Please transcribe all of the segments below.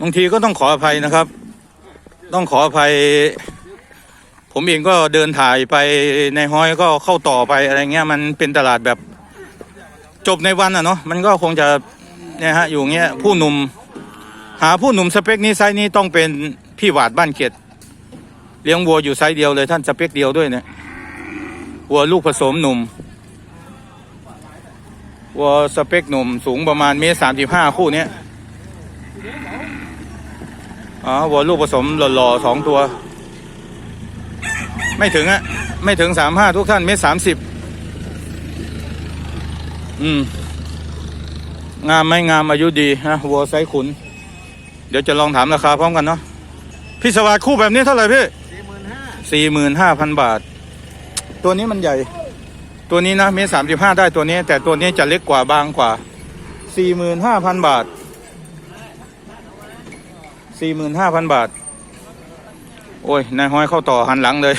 บางทีก็ต้องขออภัยนะครับ ต้องขออภัย ผมเองก็เดินถ่ายไปในห้อยก็เข้าต่อไปอะไรเงี้ย มันเป็นตลาดแบบจบในวันอะเนาะมันก็คงจะเนี่ยฮะอยู่เงี้ยผู้หนุ่ม หาผู้หนุ่มสเปคนี้ไซส์นี้ต้องเป็นพี่หวาดบ้านเกตเลี้ยงวัวอยู่ไซส์เดียวเลยท่านสเปคเดียวด้วยเนี่ยวัวลูกผสมหนุ่มวัวสเปคหนุ่มสูงประมาณเมตรสามสิบห้าคู่เนี้ย อ๋อวัวลูกผสมหล่อๆสองตัว ไม่ถึงอะไม่ถึงสามห้าทุกท่านเมตรสามสิบอืม งามไม่งามอายุดีนะวัวไซขุน เดี๋ยวจะลองถามราคาพร้อมกันเนาะพี่สวัสดคู่แบบนี้เท่าไหร่พี่สี่หมื่นห้าพันบาท ตัวนี้มันใหญ่ ตัวนี้นะเมตรสามสิบห้าได้ตัวนี้ แต่ตัวนี้จะเล็กกว่าบางกว่าสี่หมื่นห้าพันบาท สี่หมื่นห้าพันบาท โอ้ย นายห้อยเข้าต่อหันหลังเลย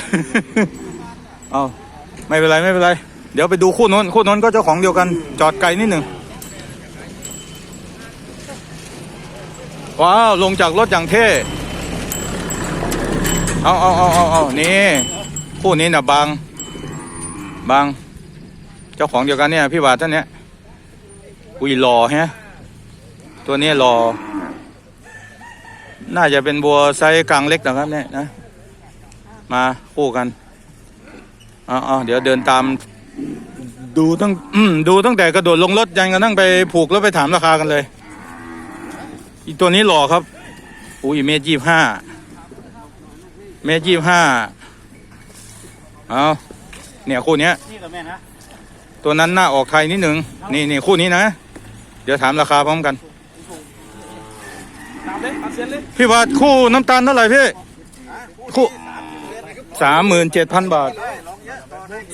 เอาไม่เป็นไรไม่เป็นไร เดี๋ยวไปดูคู่น้นคู่น้นก็เจ้าของเดียวกัน จอดไกลนิดหนึ่ง ว้าว ลงจากรถอย่างเท่ เอาเอาเอาเอาเอานี่ คู่นี้นะบาง บาง เจ้าของเดียวกันเนี่ย พี่บาทท่านเนี้ยอุ้ยหล่อฮะ ตัวนี้หล่อ น่าจะเป็นบัวไซส์กลางเล็กนะครับเนี่ยนะ มาคู่กันอ๋อเดี๋ยวเดินตาม ดูตั้งดูตั้งแต่กระโดดลงรถยันกระทั่งไปผูกแล้วไปถามราคากันเลย อีตัวนี้หล่อครับอุ้ยเมตรยี่ห้าเมตรยี่ห้าเอาเนี่ยคู่เนี้ยตัวนั้นหน้าออกไทยนิดหนึ่งนี่นี่คู่นี้นะ เดี๋ยวถามราคาพร้อมกัน พี่บาทคู่น้ำตาลเท่าไหร่พี่ คู่สามหมื่นเจ็ดพันบาท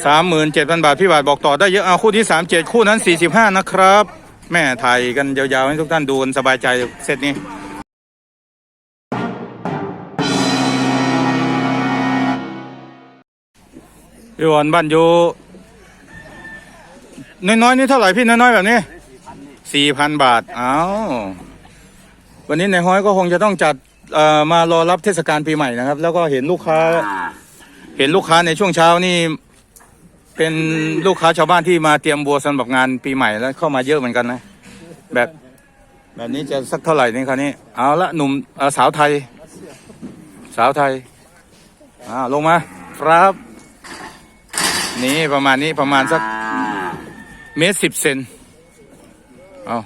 สามหมื่นเจ็ดพันบาท พี่บาทบอกต่อได้เยอะเอาคู่ที่สามเจ็ดคู่นั้นสี่สิบห้านะครับ แม่ถ่ายกันยาวๆ ให้ทุกท่านดูกันสบายใจเสร็จนี้พี่วอนบ้านอยู่น้อยๆนี่เท่าไหร่พี่น้อยๆแบบนี้สี่พันบาท เอ้า วันนี้ในห้อยก็คงจะต้องจัดเอ่อมารอรับเทศกาลปีใหม่นะครับ แล้วก็เห็นลูกค้า เห็นลูกค้าในช่วงเช้านี่ เป็นลูกค้าชาวบ้านที่มาเตรียมบัวสำหรับงานปีใหม่แล้วเข้ามาเยอะเหมือนกันนะ แบบแบบนี้จะสักเท่าไหร่นี่คราวนี้เอาละหนุ่มเอ่อสาวไทย สาวไทยอ่าลงมาครับ นี่ประมาณนี้ประมาณสักเมตรสิบเซนเอา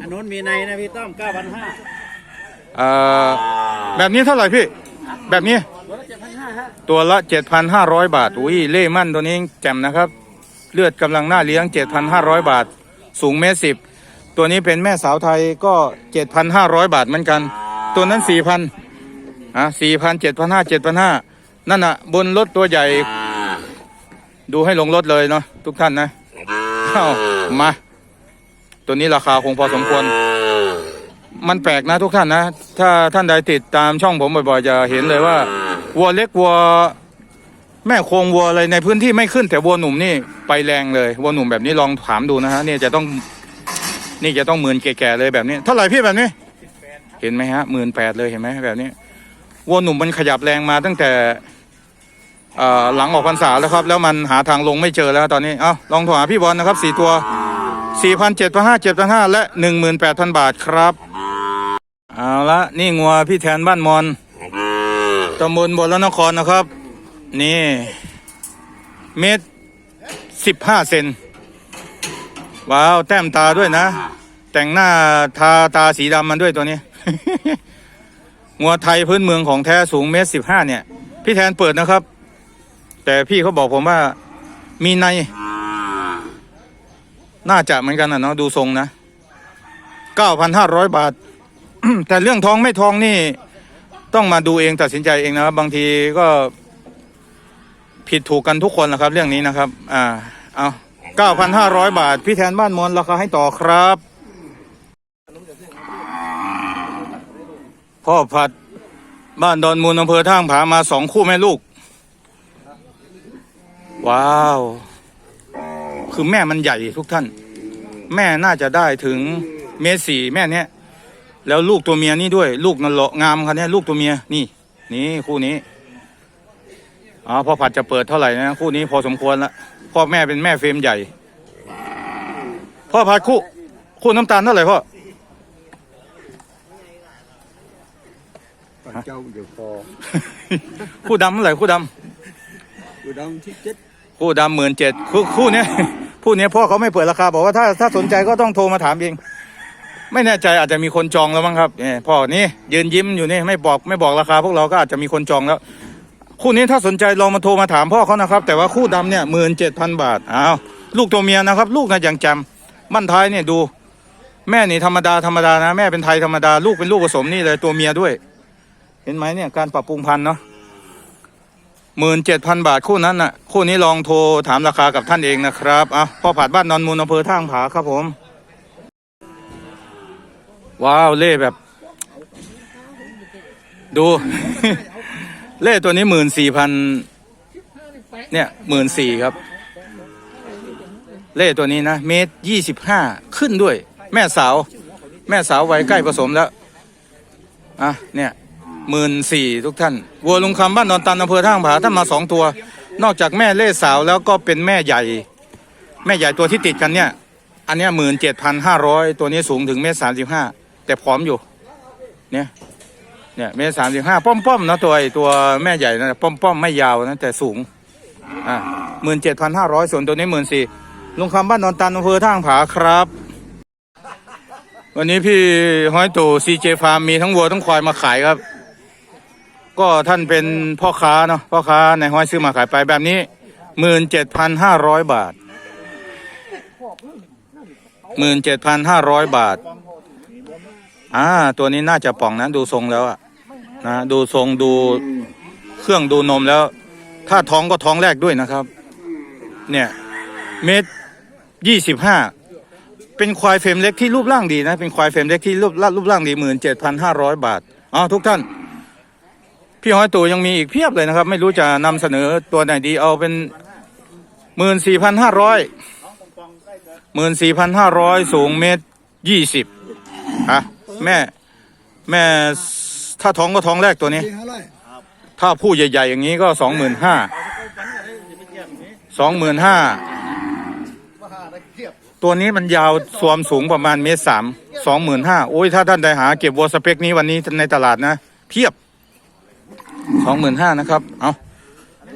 อันนู้นมีในนะพี่ต้อมเก้าพันห้าเอ่อแบบนี้เท่าไหร่พี่ แบบนี้ ตัวละเจ็ดพันห้าฮะตัวละ 7,500 บาท อุ้ย เล่มั่นตัวนี้แจ่มนะครับ เลือดกำลังหน้าเลี้ยง 7,500 บาท สูงเมตรสิบ ตัวนี้เป็นแม่สาวไทยก็ 7,500 บาทเหมือนกัน ตัวนั้น 4,000อะ4,000 7,500 7,500 นั่นอะ บนรถตัวใหญ่ ดูให้ลงรถเลยเนาะทุกท่านนะเข้ามา ตัวนี้ราคาคงพอสมควร มันแปลกนะทุกท่านนะ ถ้าท่านใดติดตามช่องผมบ่อยๆจะเห็นเลยว่าวัวเล็กวัวแม่โคงวัวอะไรในพื้นที่ไม่ขึ้น แต่วัวหนุ่มนี่ไปแรงเลยวัวหนุ่มแบบนี้ลองถามดูนะฮะนี่จะต้องนี่จะต้องหมื่นแก่ๆเลยแบบนี้เท่าไหร่พี่แบบนี้ เห็นไหมฮะหมื่นแปดเลยเห็นไหมแบบนี้วัวหนุ่มมันขยับแรงมาตั้งแต่หลังออกพรรษาแล้วครับ แล้วมันหาทางลงไม่เจอแล้วตอนนี้ เอ้าลองโทรหาพี่บอลนะครับสี่ตัว สี่พันเจ็ดพันห้าเจ็ดพันห้าและหนึ่งหมื่นแปดพันบาทครับ เอาละนี่งัวพี่แทนบ้านมอนตำบลบนละนครนะครับ นี่ เมตรสิบห้าเซนว้าว แต้มตาด้วยนะ แต่งหน้าทาตาสีดำมันด้วยตัวนี้ งัวไทยพื้นเมืองของแท้สูงเมตรสิบห้าเนี่ย พี่แทนเปิดนะครับ แต่พี่เขาบอกผมว่ามีใน น่าจะเหมือนกันนะเนาะดูทรงนะเก้าพันห้าร้อยบาท แต่เรื่องทองไม่ทองนี่ ต้องมาดูเองตัดสินใจเองนะครับ บางทีก็ ผิดถูกกันทุกคนนะครับ เรื่องนี้นะครับ อ่า เอาเก้าพันห้าร้อยบาท พี่แทนบ้านมอนราคาให้ต่อครับ พ่อผัดบ้านดอนมูลอำเภอท่างผามาสองคู่แม่ลูก ว้าว คือแม่มันใหญ่ทุกท่าน แม่น่าจะได้ถึงเมตรสี่แม่เนี้ยแล้วลูกตัวเมียนี่ด้วย ลูกนั่นเลาะงามคันนี้ลูกตัวเมียนี่ นี่คู่นี้อ๋อพ่อผัดจะเปิดเท่าไหร่นะคู่นี้พอสมควรละพ่อแม่เป็นแม่เฟรมใหญ่ พ่อผัดคู่คู่น้ำตาลเท่าไหร่พ่อปัจเจ้าเดี๋ยวพอคู่ดำเท่าไหร่คู่ดอยู่ดังที่เจ็ดำคู่ดำหมื่นเจ็ดคู่คู่เนี้ย คู่เนี้ยพ่อเขาไม่เปิดราคาบอกว่าถ้าถ้าสนใจก็ต้องโทรมาถามเอง ไม่แน่ใจอาจจะมีคนจองแล้วมั้งครับเนี่ยพ่อนี่ยืนยิ้มอยู่นี่ไม่บอกไม่บอกราคา พวกเราก็อาจจะมีคนจองแล้ว คู่นี้ถ้าสนใจลองมาโทรมาถามพ่อเขานะครับ แต่ว่าคู่ดำเนี่ยหมื่นเจ็ดพันบาทอ้าวลูกตัวเมียนะครับ ลูกนะอย่างจำบ้านท้ายเนี่ยดู แม่นี่ธรรมดาธรรมดานะ แม่เป็นไทยธรรมดาลูกเป็นลูกผสมนี่เลยตัวเมียด้วย เห็นไหมเนี่ยการปรับปรุงพันธุ์เนาะ หมื่นเจ็ดพันบาทคู่นั้นน่ะ คู่นี้ลองโทรถามราคากับท่านเองนะครับอะพ่อผาดบ้านนอนมูลอำเภอท่างผาครับผม ว้าว เล่แบบ ดู เล่ตัวนี้หมื่นสี่พันเนี่ยหมื่นสี่ครับ เล่ตัวนี้นะ เมตรยี่สิบห้าขึ้นด้วย แม่สาว แม่สาวไวัยใกล้ผสมแล้ว อะ เนี่ย หมื่นสี่ทุกท่าน วัวลุงคำบ้านนอนตันอำเภอท่างผาท่านมาสองตัว นอกจากแม่เล่สาวแล้วก็เป็นแม่ใหญ่ แม่ใหญ่ตัวที่ติดกันเนี่ย อันเนี้ยหมื่นเจ็ดพันห้าร้อยตัวนี้สูงถึงเมตรสามสิบห้าแต่ผอมอยู่ เนี่ยเนี่ยเมตรสามสิบห้าป้อมป้อมๆนะตัวไอตัวแม่ใหญ่นะป้อมป้อมๆไม่ยาวนะแต่สูงอะหมื่นเจ็ดพันห้าร้อยส่วนตัวนี้หมื่นสี่ลุงคำบ้านนอนตันอำเภอท่างผาครับ วันนี้พี่ห้อยตู่ซีเจฟาร์มมีทั้งวัวทั้งควายมาขายครับ ก็ท่านเป็นพ่อค้าเนาะพ่อค้าในห้อยซื้อมาขายไปแบบนี้หมื่นเจ็ดพันห้าร้อยบาทหมื่นเจ็ดพันห้าร้อยบาทอ่าตัวนี้น่าจะป่องนะดูทรงแล้วอะนะดูทรงดูเครื่องดูนมแล้ว ถ้าท้องก็ท้องแรกด้วยนะครับ เนี่ยเมตรยี่สิบห้าเป็นควายเฟรมเล็กที่รูปร่างดีนะ เป็นควายเฟรมเล็กที่รูปรูปร่างดีหมื่นเจ็ดพันห้าร้อยบาทอ๋อทุกท่าน พี่ห้อยตู่ยังมีอีกเพียบเลยนะครับ ไม่รู้จะนำเสนอตัวไหนดีเอาเป็นหมื่นสี่พันห้าร้อยหมื่นสี่พันห้าร้อยสูงเมตรยี่สิบอะแม่แม่ถ้าท้องก็ท้องแรกตัวนี้ ถ้าผู้ใหญ่ ๆ อย่างนี้ก็สองหมื่นห้าสองหมื่นห้าตัวนี้มันยาวสวมสูงประมาณเมตรสามสองหมื่นห้าโอ้ยถ้าท่านใดหาเก็บวัวสเปคนี้วันนี้ในตลาดนะ เพียบ สองหมื่นห้านะครับ เอา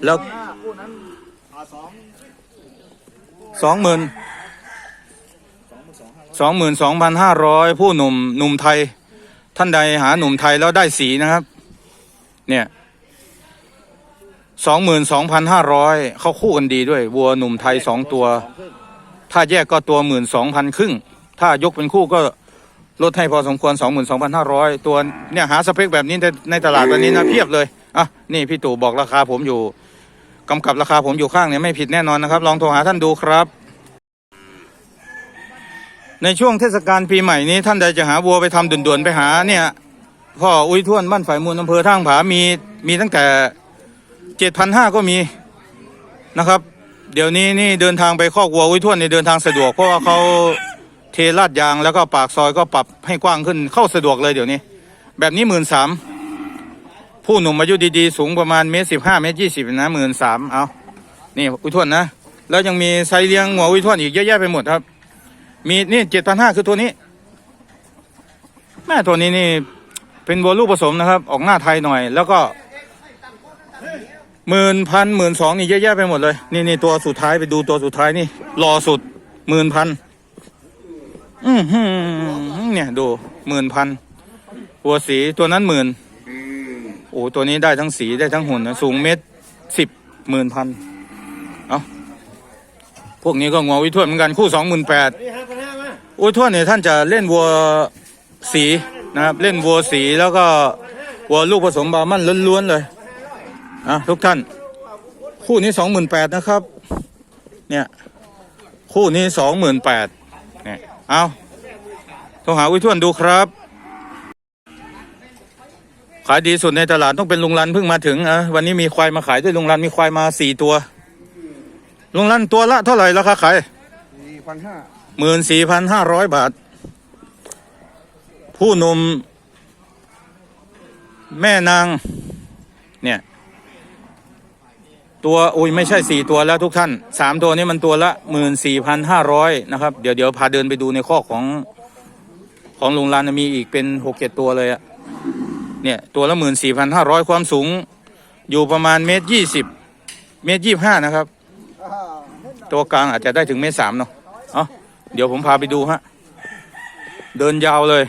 แล้วสองหมื่นสองหมื่นสองพันห้าร้อยผู้หนุ่มหนุ่มไทย ท่านใดหาหนุ่มไทยแล้วได้สีนะครับ เนี่ยสองหมื่นสองพันห้าร้อยเขาคู่กันดีด้วย วัวหนุ่มไทยสองตัว ถ้าแยกก็ตัวหมื่นสองพันครึ่ง ถ้ายกเป็นคู่ก็ลดให้พอสมควรสองหมื่นสองพันห้าร้อยตัวเนี่ยหาสเปคแบบนี้ในตลาดวันนี้นะเพียบเลย อะนี่พี่ตู่บอกราคาผมอยู่กำกับราคาผมอยู่ข้างเนี่ยไม่ผิดแน่นอนนะครับ ลองโทรหาท่านดูครับ ในช่วงเทศกาลปีใหม่นี้ ท่านใดจะหาวัวไปทำด่วนๆไปหาเนี่ยพ่ออุ้ยท้วนบ้านฝ่ายมูลอำเภอท่างผามีมีตั้งแต่เจ็ดพันห้าก็มีนะครับ เดี๋ยวนี้นี่เดินทางไปคอกวัวอุ้ยท้วนในเดินทางสะดวกเพราะว่าเขาเทลาดยางแล้วก็ปากซอยก็ปรับให้กว้างขึ้นเข้าสะดวกเลยเดี๋ยวนี้ แบบนี้หมื่นสาม ผู้หนุ่มอายุดีๆ สูงประมาณเมตรสิบห้าเมตรยี่สิบนะหมื่นสามเอานี่อุ้ยทวนนะ แล้วยังมีไซเลี้ยงหัวอุ้ยทวนอีกเยอะแยะไปหมดครับ มีนี่เจ็ดพันห้าคือตัวนี้ แม่ตัวนี้นี่เป็นวัวลูกผสมนะครับ ออกหน้าไทยหน่อย แล้วก็หมื่นพันหมื่นสองนี่เยอะแยะไปหมดเลย นี่นี่ตัวสุดท้ายไปดูตัวสุดท้ายนี่รอสุดหมื่นพันอือหือเนี่ยดูหมื่นพันหัวสีตัวนั้นหมื่น โอ้ตัวนี้ได้ทั้งสีได้ทั้งหุ่นนะสูงเมตรสิบหมื่นพันเอาพวกนี้ก็งัววิทวดเหมือนกันคู่สองหมื่นแปดอุ้ยทวดเนี่ยท่านจะเล่นวัวสีนะครับ เล่นวัวสีแล้วก็วัวลูกผสมบามันล้วนๆเลยอะทุกท่าน คู่นี้สองหมื่นแปดนะครับ เนี่ยคู่นี้สองหมื่นแปดเนี่ยเอาโทรหาอุ้ยทวนดูครับายดีสุดในตลาดต้องเป็นลุงรันเพิ่งมาถึงอะวันนี้มีควายมาขายด้วยลุงรันมีควายมาสี่ตัวลุงรันตัวละเท่าไหร่ราคาขายสี่พันห้าหมื่นสี่พันห้าร้อยบาท ผู้หนุ่มแม่นาง เนี่ย ตัวอุ้ยไม่ใช่สี่ตัวแล้วทุกท่านสามตัวนี้มันตัวละหมื่นสี่พันห้าร้อยนะครับเดี๋ยวเดี๋ยวพาเดินไปดูในข้อกของของลุงลานมีอีกเป็นหกเจ็ดตัวเลยอะ เนี่ยตัวละหมื่นสี่พันห้าร้อยความสูง อยู่ประมาณเมตรยี่สิบเมตรยี่ห้านะครับ ตัวกลางอาจจะได้ถึงเมตรสามเนาะเอาเดี๋ยวผมพาไปดูฮะ เดินยาวเลย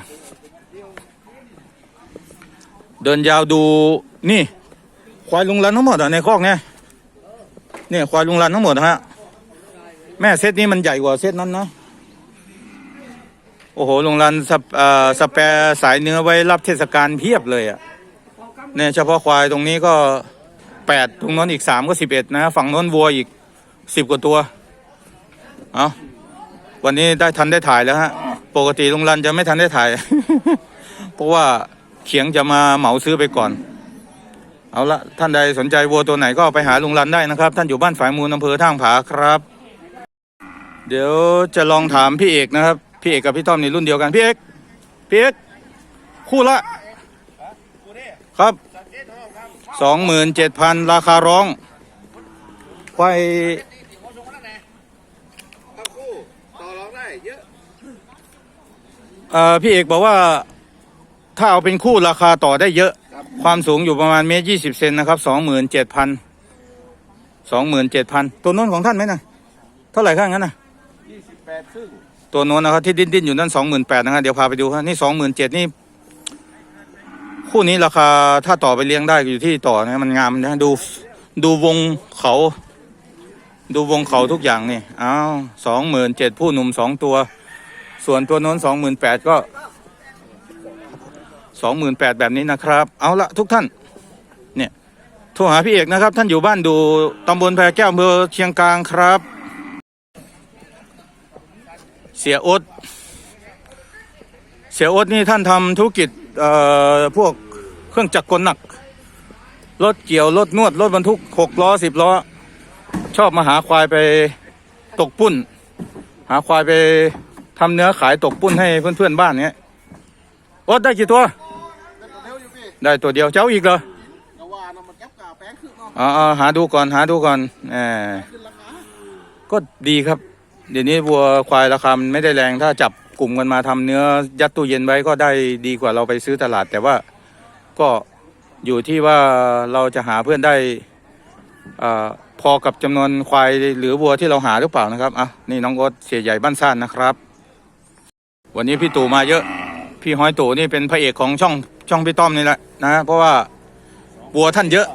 เดินยาวดูนี่ ควายลุงรันทั้งหมดอในคอกเนี่ยเนี่ยควายลุงรันทั้งหมดฮะ แม่เซตนี้มันใหญ่กว่าเซตนั้นนะ โอ้โหลุงรันสเปเอ่อสแปรสายเนื้อไว้รับเทศกาลเพียบเลยอะเนี่ยเฉพาะควายตรงนี้ก็แปดตรงนั้นอีกสามก็สิบเอ็ดนะ ฝั่งน้นวัวอีกสิบกว่าตัว เอาวันนี้ได้ทันได้ถ่ายแล้วฮะ ปกติลุงรันจะไม่ทันได้ถ่าย เพราะว่าเขียงจะมาเหมาซื้อไปก่อน เอาละท่านใดสนใจวัวตัวไหนก็ไปหาลุงรันได้นะครับ ท่านอยู่บ้านฝายมูลอำเภอท่างผาครับ เดี๋ยวจะลองถามพี่เอกนะครับ พี่เอกกับพี่ต้อมนี่รุ่นเดียวกันพี่เอกพี่เอกคู่ละครับสองหมื่นเจ็ดพันราคาร้องควายทั้งคู่ต่อรองได้เยอะเอ่อพี่เอกบอกว่าถ้าเอาเป็นคู่ราคาต่อได้เยอะ ความสูงอยู่ประมาณเมตรยี่สิบเซนนะครับสองหมื่นเจ็ดพันสองหมื่นเจ็ดพันตัวโน้นของท่านไหมนะเท่าไหร่ข้างนั้นนะยี่สิบแปดครึ่ง ตัวโน้นนะครับที่ดิ้นดิ้นอยู่นั่นสองหมื่นแปดนะครับเดี๋ยวพาไปดูครับนี่สองหมื่นเจ็ดนี่คู่นี้ราคาถ้าต่อไปเลี้ยงได้อยู่ที่ต่อนะมันงามนะดูดูวงเขา ดูวงเขาทุกอย่างนี่อ้าวสองหมื่นเจ็ดผู้หนุ่มสองตัว ส่วนตัวโน้นสองหมื่นแปดก็สองหมื่นแปดแบบนี้นะครับ เอาละทุกท่านเนี่ยโทรหาพี่เอกนะครับ ท่านอยู่บ้านดูตำบลแพรแก้วอำเภอเชียงกลางครับ เสียอดเสียอดนี่ท่านทำธุรกิจเอ่อพวกเครื่องจักรกลหนัก รถเกี่ยว รถนวด รถบรรทุกหกล้อสิบล้อ ชอบมาหาควายไปตกปุ้น หาควายไปทำเนื้อขายตกปุ้นให้เพื่อนๆบ้านเนี้ยอดได้กี่ตัวเร็วอยู่พี่ได้ตัวเดียวเจ้าอีกเหรอกะว่านะมันแก๊บกาแป้งขึ้นเนาะอ๋อาหาดูก่อนหาดูก่อนแหมขึ้นราคาก็ดีครับ เดี๋ยวนี้วัวควายราคามันไม่ได้แรงถ้าจับกลุ่มกันมาทำเนื้อยัดตู้เย็นไว้ก็ได้ดีกว่าเราไปซื้อตลาด แต่ว่าก็อยู่ที่ว่าเราจะหาเพื่อนได้อาพอกับจำนวนควายหรือวัวที่เราหาหรือเปล่านะครับอะนี่น้องโอ๊ตเสียใหญ่บ้านซ่านนะครับ วันนี้พี่ตู่มาเยอะ พี่ห้อยตู่นี่เป็นพระเอกของช่องช่องพี่ต้อมนี่แหละนะ เพราะว่าวัวท่านเยอะ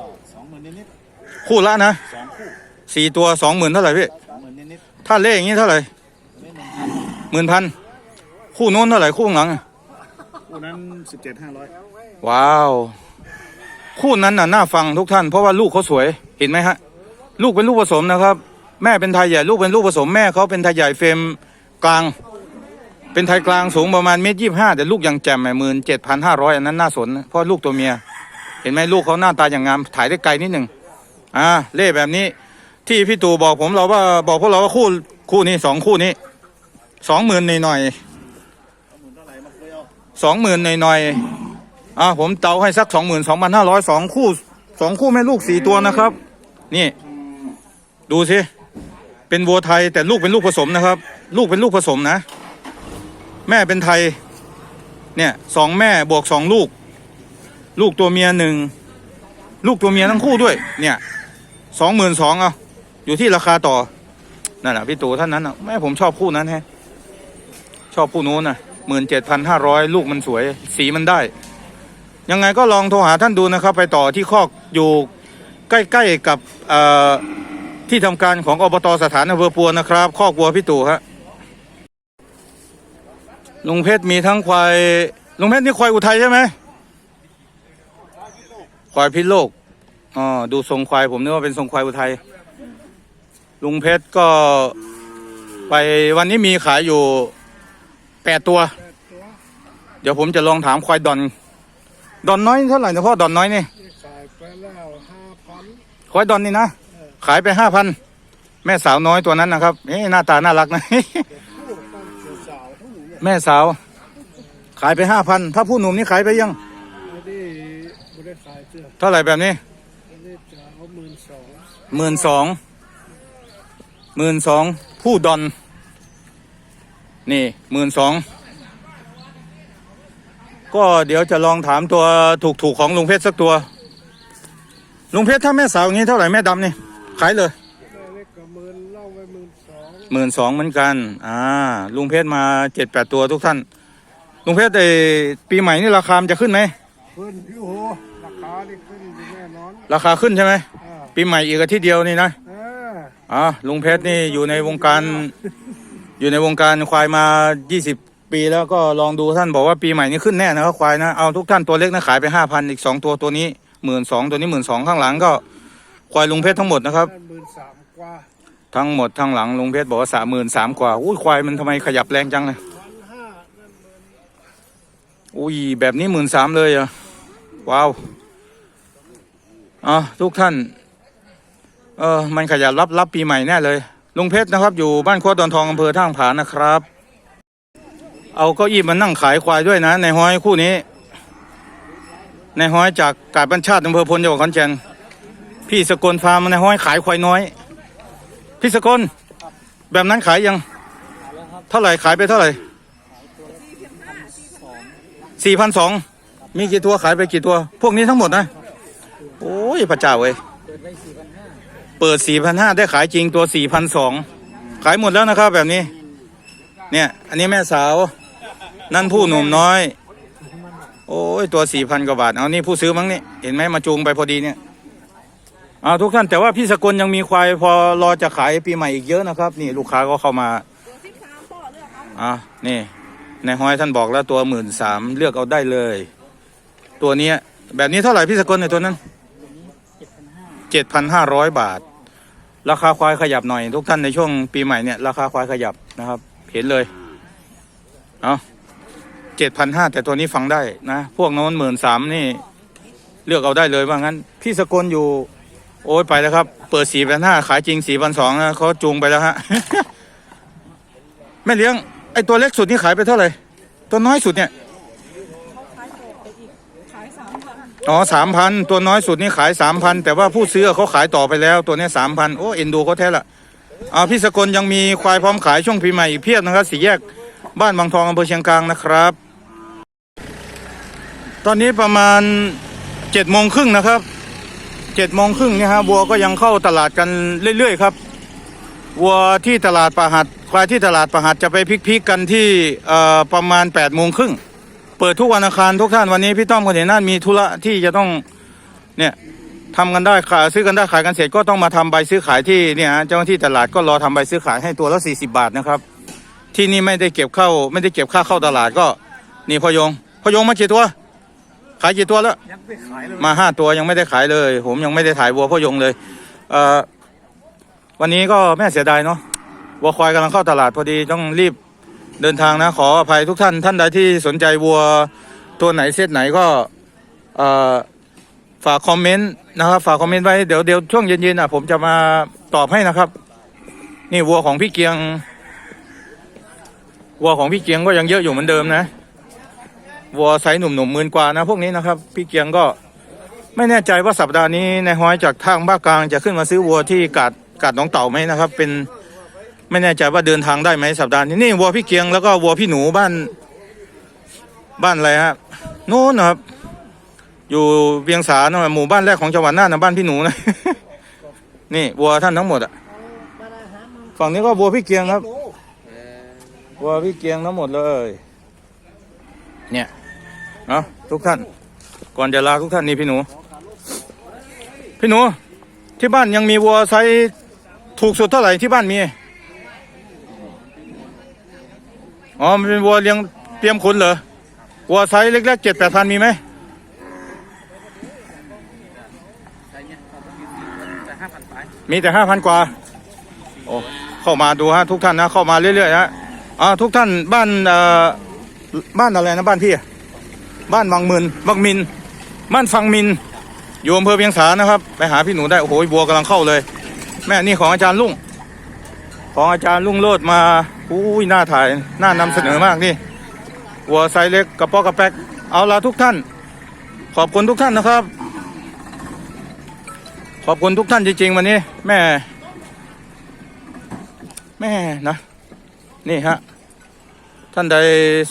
คู่ละนะสี่ตัวสองหมื่นเท่าไหร่พี่ ถ้าเล่อย่างนี้เท่าไหร่ๆไม่หนึ่งหมื่นพันคู่โน้นเท่าไหร่คู่ข้างหลังอะคู่นั้นสิบเจ็ดห้าร้อยว้าว คู่นั้นน่ะน่าฟังทุกท่านเพราะว่าลูกเขาสวยเห็นไหมฮะ ลูกเป็นลูกผสมนะครับ แม่เป็นไทยใหญ่ลูกเป็นลูกผสมแม่เขาเป็นไทยใหญ่เฟรมกลาง เป็นไทยกลางสูงประมาณเมตรยี่ห้าแต่ลูกยังแจ่มหมื่นเจ็ดพันห้าร้อยอันนั้นน่าสนนะเพราะลูกตัวเมีย เห็นไหมลูกเขาหน้าตาอย่างงามถ่ายได้ไกลนิดหนึ่งอ่าเล่แบบนี้ ที่พี่ตู่บอกผมเราว่าบอกพวกเราว่าคู่คู่นี้สองคู่นี้สองหมื่นหน่อยๆสองหมื่นหน่อยๆอ่าผมเตาให้สักสองหมื่นสองพันห้าร้อยสองคู่สองคู่แม่ลูกสี่ตัวนะครับ นี่ ดูสิเป็นวัวไทยแต่ลูกเป็นลูกผสมนะครับ ลูกเป็นลูกผสมนะ แม่เป็นไทย เนี่ยสองแม่บวกสองลูก ลูกตัวเมียหนึ่งลูกตัวเมียทั้งคู่ด้วย เนี่ยสองหมื่นสองเอา อยู่ที่ราคาต่อนั่นแหละพี่ตู่ท่านนั้นอะแม่ผมชอบคู่นั้นแฮะชอบคู่นู้นน่ะหมื่นเจ็ดพันห้าร้อยลูกมันสวย สีมันได้ ยังไงก็ลองโทรหาท่านดูนะครับ ไปต่อที่คอกอยู่ใกล้ๆกับที่ทำการของอบตสถานอำเภอปัวนะครับ คอกวัวพี่ตู่ฮะลุงเพชรมีทั้งควายลุงเพชรนี่ควายอุทัยใช่ไหมควายพิษโลกอ๋อดูทรงควายผมนึกว่าเป็นทรงควายอุทัย ลุงเพชรก็ไปวันนี้มีขายอยู่แปดตัว เดี๋ยวผมจะลองถามควายดอน ดอนน้อยเท่าไหร่นะพ่อดอนน้อยนี่ขายไปแล้วห้าพันควายดอนนี่นะขายไปห้าพันแม่สาวน้อยตัวนั้นนะครับเอ๊ะหน้าตาน่ารักนะคู่ต้องเสียสาวทั้งหมดเนี่ยแม่สาว ขายไปห้าพันถ้าผู้หนุ่มนี่ขายไปยังอันนี้ไม่ได้ขายเสื้อเท่าไหร่แบบนี้อันนี้จะเอาหมื่นสอง หมื่นสองหมื่นสองผู้ดอน นี่หมื่นสองก็เดี๋ยวจะลองถามตัวถูกๆของลุงเพชรสักตัว ลุงเพชรถ้าแม่สาวอย่างนี้เท่าไหร่แม่ดำนี่ ขายเลยแม่เล็กกับหมื่นเล่าไว้หมื่นสองหมื่นสองเหมือนกัน อ่า ลุงเพชรมาเจ็ดแปดตัวทุกท่าน ลุงเพชรไอปีใหม่นี่ราคามันจะขึ้นไหมขึ้นพี่โหราคานี่ขึ้นอยู่แน่นอน ราคาขึ้นใช่ไหมอ่าปีใหม่อีกอาทิตย์เดียวนี่นะเอออ่าลุงเพชรนี่อยู่ในวงการอยู่ในวงการควายมา 20 ปีแล้วก็ลองดูท่านบอกว่าปีใหม่นี้ขึ้นแน่นะครับควายนะเอาทุกท่านตัวเล็กนะขายไป 5,000 อีก 2 ตัวตัวนี้หมื่นสองตัวนี้หมื่นสองข้างหลังก็ควายลุงเพชรทั้งหมดนะครับได้หมื่นสามกว่าทั้งหมดทั้งหลังลุงเพชรบอกว่าสามหมื่นสามกว่าอุ้ยควายมันทำไมขยับแรงจังเลยพันห้านั่นหมื่นอุ้ยแบบนี้หมื่นสามเลยเหรอะว้าวอะทุกท่าน เออมันขยับรับรับปีใหม่แน่เลย ลุงเพชรนะครับ อยู่บ้านโคตรดอนทองอำเภอท่างผานะครับ เอาเก้าอี้มานั่งขายควายด้วยนะ ในห้อยคู่นี้ ในห้อยจากกาดบัญชาติอำเภอพลจังหวัดขอนแก่นพี่สกลฟาร์มในห้อยขายควายน้อย พี่สกลแบบนั้นขายยัง เท่าไหร่ขายไปเท่าไหร่สี่พันสองมีกี่ตัวขายไปกี่ตัว พวกนี้ทั้งหมดนะ โอ้ยพระเจ้าเว้ย เปิดสี่พันห้าได้ขายจริงตัวสี่พันสองขายหมดแล้วนะครับแบบนี้ เนี่ย อันนี้แม่สาว นั่นผู้หนุ่มน้อย โอ้ย ตัวสี่พันกว่าบาท เอานี่ผู้ซื้อมั้งนี่ เห็นไหมมาจูงไปพอดีเนี่ย เอาทุกท่านแต่ว่าพี่สกลยังมีควายพอรอจะขายปีใหม่อีกเยอะนะครับ นี่ลูกค้าก็เข้ามาอะนี่ในห้อยท่านบอกแล้วตัวหมื่นสามเลือกเอาได้เลย ตัวเนี้ยแบบนี้เท่าไหร่พี่สกลในยตัวนั้นเจ็ดพันห้าร้อยบาท ราคาควายขยับหน่อย ทุกท่านในช่วงปีใหม่เนี่ยราคาควายขยับนะครับ เห็นเลยเอาเจ็ดพันห้าแต่ตัวนี้ฟังได้นะ พวกโน้นหมื่นสามนี่ เลือกเอาได้เลยว่างั้น พี่สกลอยู่ โอ้ยไปแล้วครับ เปิดสี่พันห้าขายจริงสี่พันสองนะเขาจูงไปแล้วฮะแม่เลี้ยงไอตัวเล็กสุดนี่ขายไปเท่าไหร่ตัวน้อยสุดเนี่ย ขายต่อไปอีก ขายสามพัน อ๋อสามพันตัวน้อยสุดนี่ขายสามพันแต่ว่าผู้ซื้อเขาขายต่อไปแล้วตัวนี้สามพันโอ้เอ็นดูเขาแท้ละอ่าพี่สกลยังมีควายพร้อมขายช่วงปีใหม่อีกเพียบนะครับสี่แยกบ้านบางทองอำเภอเชียงกลางนะครับ ตอนนี้ประมาณเจ็ดโมงครึ่งนะครับเจ็ดโมงครึ่งเนี่ยฮะวัวก็ยังเข้าตลาดกันเรื่อยๆครับวัวที่ตลาดประหัดควายที่ตลาดประหัดจะไปพลิกๆกันที่เอ่อประมาณ8ปดโมงครึ่ง เปิดทุกวันอังคารทุกท่านวันนี้พี่ต้อมคนเห็นน่านมีธุระที่จะต้องเนี่ยทำกันได้ขายซื้อกันได้ขายกันเสร็จก็ต้องมาทำใบซื้อขายที่เนี่ยเจ้าหน้าที่ตลาดก็รอทำใบซื้อขายให้ตัวละ40 บาทนะครับ ที่นี่ไม่ได้เก็บเข้า ไม่ได้เก็บค่าเข้าตลาดก็ นี่พอยงพอยงมากี่ตัว ขายกี่ตัวแล้วยังไม่ขายเลยมาห้าตัวยังไม่ได้ขายเลย ผมยังไม่ได้ถ่ายวัวพ่อยงเลยเอ่อวันนี้ก็แม่เสียดายเนาะวัวควายกำลังเข้าตลาดพอดีต้องรีบ เดินทางนะขออภัยทุกท่าน ท่านใดที่สนใจวัวตัวไหนเซตไหนก็ฝากคอมเมนต์นะครับฝากคอมเมนต์ไว้เดี๋ยวเดี๋ยวช่วงเย็นๆอะผมจะมาตอบให้นะครับ นี่วัวของพี่เกียง วัวของพี่เกียงก็ยังเยอะอยู่เหมือนเดิมนะวัวไซส์หนุ่มๆหมื่นกว่านะพวกนี้นะครับ พี่เกียงก็ไม่แน่ใจว่าสัปดาห์นี้ในห้อยจากทางภาคกลางจะขึ้นมาซื้อวัวที่กาดกาดน้องเต่าไหมนะครับ เป็น ไม่แน่ใจว่าเดินทางได้ไหมสัปดาห์นี้นี่วัวพี่เกียงแล้วก็วัวพี่หนูบ้าน บ้านอะไรฮะนู้นนะครับ อยู่เวียงสานะหมู่บ้านแรกของจังหวัดน่านนะบ้านพี่หนูนะ นี่วัวท่านทั้งหมดอะฝั่งนี้ก็วัวพี่เกียงครับวัวพี่เกียงทั้งหมดเลย เนี่ยเนาะทุกท่าน ก่อนจะลาทุกท่านนี่พี่หนู พี่หนู ที่บ้านยังมีวัวไซส์ถูกสุดเท่าไหร่ที่บ้านมี อ๋อ มันเป็นวัวเลี้ยงเตรียมขุนเหรอ วัวไซส์เล็กๆเจ็ดแปดพันมีไหมมีแต่ห้าพันกว่า โอ้ เข้ามาดูฮะทุกท่านนะ เข้ามาเรื่อยๆฮะอ่าทุกท่านบ้านเอ่อบ้านอะไรนะบ้านพี่ บ้านบางมืนบางมิน บ้านฟังมิน อยู่อำเภอเวียงสานะครับ ไปหาพี่หนูได้ โอ้โหบัวกำลังเข้าเลย แม่นี่ของอาจารย์ลุง ของอาจารย์ลุงโลดมาอุ้ยน่าถ่ายน่านำเสนอมากนี่วัวไซเล็กกระป๋อกระแป๊กเอาละทุกท่าน ขอบคุณทุกท่านนะครับ ขอบคุณทุกท่านจริงๆวันนี้ แม่ แม่นะ นี่ฮะ ท่านใด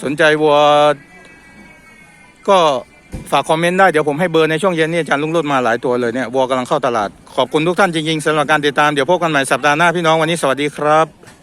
สนใจวัวก็ ฝากคอมเมนต์ได้เดี๋ยวผมให้เบอร์ในช่วงเย็นนี่อาจารย์ลุงรุ่นมาหลายตัวเลยเนี่ยวัวกำลังเข้าตลาด ขอบคุณทุกท่านจริงๆสำหรับการติดตามเดี๋ยวพบกันใหม่สัปดาห์หน้าพี่น้องวันนี้สวัสดีครับ